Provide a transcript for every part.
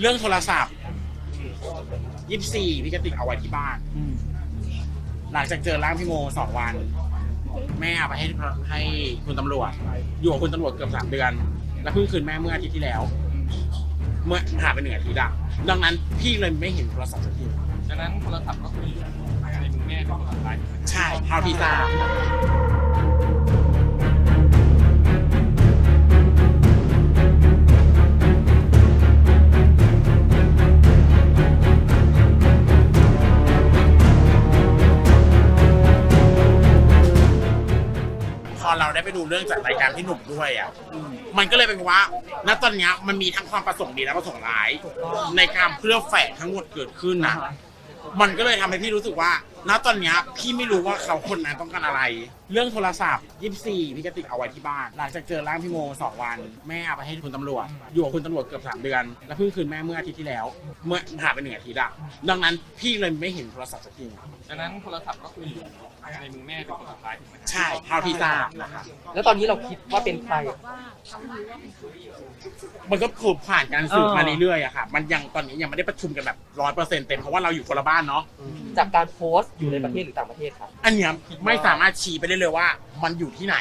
เรื่องโทรศัพท์ยี่สี่พี่กติกเอาไว้ที่บ้าน อืมหลังจากเจอร่างพี่โมสองวัน แม่เอาไปให้ให้คุณตำรวจ อยู่กับคุณตำรวจเกือบสามเดือน แล้วเพิ่งคืนแม่เมื่ออาทิตย์ที่แล้ว เมื่อผ่านไปหนึ่งอาทิตย์อะดังนั้นพี่เลยไม่เห็นโทรศัพท์สักทีดังนั้นโทรศัพท์ก็คือในมือแม่ก็คือหายใช่เท่าที่ทราบ ได้ไปดูเรื่องจากรายการพี่หนุ่มด้วยอะมันก็เลยเป็นว่า ณตอนเนี้ยมันมีทั้งความประสงค์ดีและประสงค์ร้าย ในการเพื่อแฝงทั้งหมดเกิดขึ้นนะ มันก็เลยทำให้พี่รู้สึกว่า ณตอนเนี้ยพี่ไม่รู้ว่าเขาคนนั้นต้องการอะไร เรื่องโทรศัพท์ยี่สี่พี่กติกเอาไว้ที่บ้าน หลังจากเจอร่างพี่โมสองวัน แม่เอาไปให้คุณตำรวจ อยู่กับคุณตำรวจเกือบสามเดือน แล้วเพิ่งคืนแม่เมื่ออาทิตย์ที่แล้ว เมื่อผ่านไปหนึ่งอาทิตย์อะดังนั้นพี่เลยไม่เห็นโทรศัพท์สักทีดังนั้นโทรศัพท์ก็คือในมือแม่ก็คือหายใช่เท่าที่ทราบนะครับแล้วตอนนี้เราคิดว่าเป็นใคร มันก็คือผ่านการสืบมาเรื่อยๆอะค่ะ มันยังตอนนี้ยังไม่ได้ประชุมกันแบบร้อยเปอร์เซ็นต์เต็มเพราะว่าเราอยู่คนละบ้านเนาะ จากการโพสต์อยู่ในประเทศหรือต่างประเทศครับ อันเนี้ยไม่สามารถชี้ไปได้เลยว่า มันอยู่ที่ไหน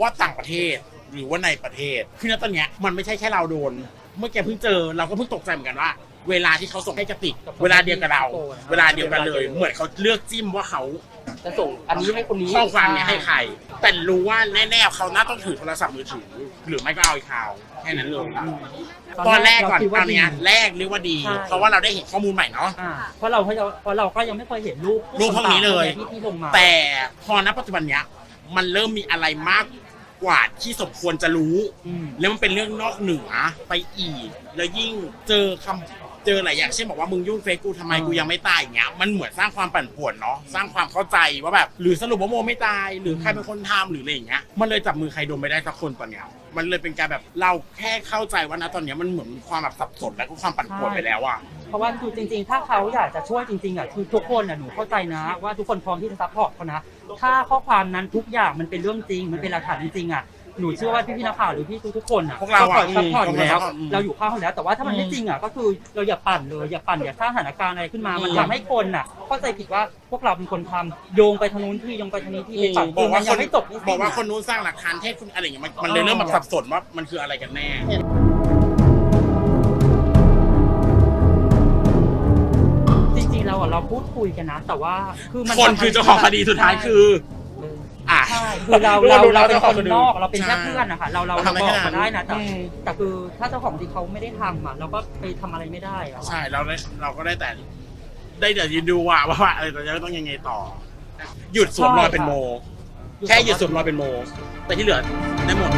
ว่าต่างประเทศหรือว่าในประเทศ คือณตอนเนี้ยมันไม่ใช่แค่เราโดน เมื่อแกเพิ่งเจอเราก็เพิ่งตกใจเหมือนกันว่า เวลาที่เขาส่งให้กระติก เวลาเดียวกับเรา เวลาเดียวกันเลย เหมือนเขาเลือกจิ้มว่าเขา จะส่งอันนี้ให้คนนี้ข้อความเนี้ยให้ใคร แต่รู้ว่าแน่ๆเขาน่าต้องถือโทรศัพท์มือถือ หรือไม่ก็เอาอีกข่าวแค่นั้นเลยตอนแรกก่อนเราคิดตว่าอนเนี้ยดีแรกเรียกว่าดีใช่เพราะว่าเราได้เห็นข้อมูลใหม่เนาะอ่าเพราะเราเพราะเราเพราะเราก็ยังไม่เคยเห็นรูปรูปพวกนี้เลย ที่ที่ลงมาแต่พอณปัจจุบันเนี้ยมันเริ่มมีอะไรมากกว่าที่สมควรจะรู้ อืม แล้วมันเป็นเรื่องนอกเหนือไปอีก แล้วยิ่งเจอคำ เจอหลายอย่างเช่นบอกว่ามึงยุ่งเฟซกูทำไมกูยังไม่ตายอย่างเงี้ยมันเหมือนสร้างความปั่นป่วนเนาะสร้างความเข้าใจว่าแบบหรือสรุปว่าโมไม่ตาย หรือใครเป็นคนทำหรืออะไรอย่างเงี้ยมันเลยจับมือใครโดนไม่ได้สักคนตอนเนี้ยมันเลยเป็นการแบบเราแค่เข้าใจว่านะตอนเนี้ยมันเหมือนมีความแบบสับสนและก็ความปั่นป่วนไปแล้วอะ เพราะว่าคือจริง ๆ ถ้าเขาอยากจะช่วยจริงๆอะคือทุกคนอะหนูเข้าใจนะ ว่าทุกคนพร้อมที่จะซัพพอร์ตเขานะ ถ้าข้อความนั้นทุกอย่างมันเป็นเรื่องจริง มันเป็นหลักฐานจริงๆอะ หนูเชื่อว่าพี่ๆนักข่าวหรือพี่ทุกๆคนอะพวกเราอะคอยซัพพอร์ตอือมยู่แล้ว อืม เราอยู่ข้างเขาแล้ว แต่ว่าถ้ามันไม่จริงอะก็คือเราอย่าปั่นเลยอย่าปั่นอย่าสร้างสถานการณ์อะไรขึ้นมา มันทำให้คนอะเข้าใจผิดว่าพวกเราเป็นคนทำโยงไปทางนู้นที่โยงไปทางนี้ที่ไปปั่นบอกว่ามันคยันงไม่จบไม่สิ้น บอกว่าอะคนนู้นสร้างหลักฐานเท็จคุณอะไรอย่างเงี้ยมันมันเลยเริ่มแบบสับสนว่ามันคืออะไรกันแน่ จริงๆเราอะเราพูดคุยกันนะ แต่ว่าคือมันคนคือเจ้าของคดีสุดท้ายคือ อะ ใช่คือเราเราเราเป็นคนนอกเราเป็นแค่ใช่เพื่อนนะคะเราเราทำเราได้บอกแค่นั้นมาได้นะแต่อืม แต่คือถ้าเจ้าของจริงเขาไม่ได้ทำอะเราก็ไปทำอะไรไม่ได้อะใช่เราได้เราก็ได้แต่ ได้แต่ยืนดูว่าว่าอะไรต่อจะต้องยังไงต่อ หยุดสวมรอยเป็นโม แค่หยุดสวมรอยเป็นโม แต่ที่เหลือได้หมด